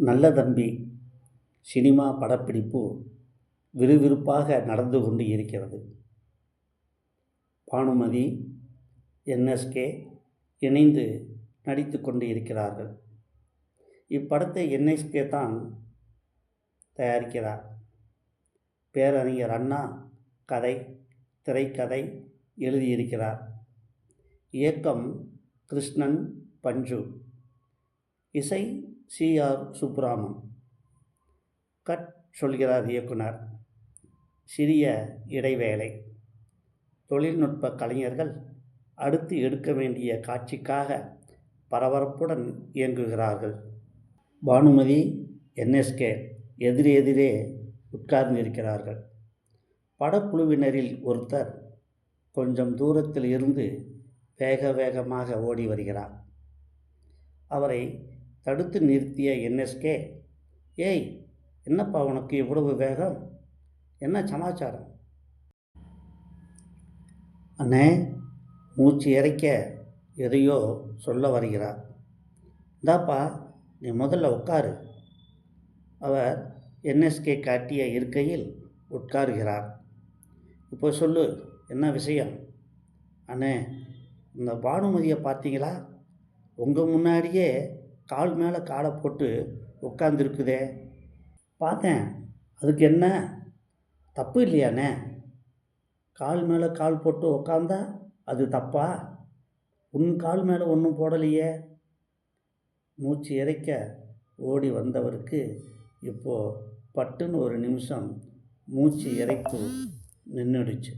நல்ல தம்பி சினிமா படப்பிடிப்பு விறுவிறுப்பாக நடந்து கொண்டு இருக்கிறது. பானுமதி என்எஸ்கே இணைந்து நடித்து கொண்டு இருக்கிறார்கள். இப்படத்தை என்எஸ்கே தான் தயாரிக்கிறார். பேரறிஞர் அண்ணா கதை திரைக்கதை எழுதியிருக்கிறார். இயக்கம் கிருஷ்ணன் பஞ்சு. இசை சி ஆர் சுப்ராமன். கட் சொல்கிறார் இயக்குனர். சிறிய இடைவேளை. தொழில்நுட்ப கலைஞர்கள் அடுத்து எடுக்க வேண்டிய காட்சிக்காக பரபரப்புடன் இயங்குகிறார்கள். பானுமதி என்எஸ்கே எதிரே எதிரே உட்கார்ந்திருக்கிறார்கள். படக்குழுவினரில் ஒருத்தர் கொஞ்சம் தூரத்தில் இருந்து வேக வேகமாக ஓடி வருகிறார். அவரை தடுத்து நிறுத்திய என்எஸ்கே ஏய் என்னப்பா உனக்கு இவ்வளவு வேகம்? என்ன சமாச்சாரம்? அண்ணே மூச்சு இறைக்க எதையோ சொல்ல வருகிறார். இந்தாப்பா நீ முதல்ல உட்காரு. அவர் என்எஸ்கே காட்டிய இருக்கையில் உட்காருகிறார். இப்போ சொல்லு என்ன விஷயம்? அண்ணே இந்த பானுமதியை பார்த்தீங்களா? உங்கள் முன்னாடியே கால் மேலே காலை போட்டு உட்காந்துருக்குதே பார்த்தேன் அதுக்கு என்ன? தப்பு இல்லையாண்ணே? கால் மேலே கால் போட்டு உக்காந்தா அது தப்பா? உன் கால் மேலே ஒன்றும் போடலையே. மூச்சு இறைக்க ஓடி வந்தவருக்கு இப்போது பட்டுன்னு ஒரு நிமிஷம் மூச்சு இறைப்பு நின்றுடுச்சு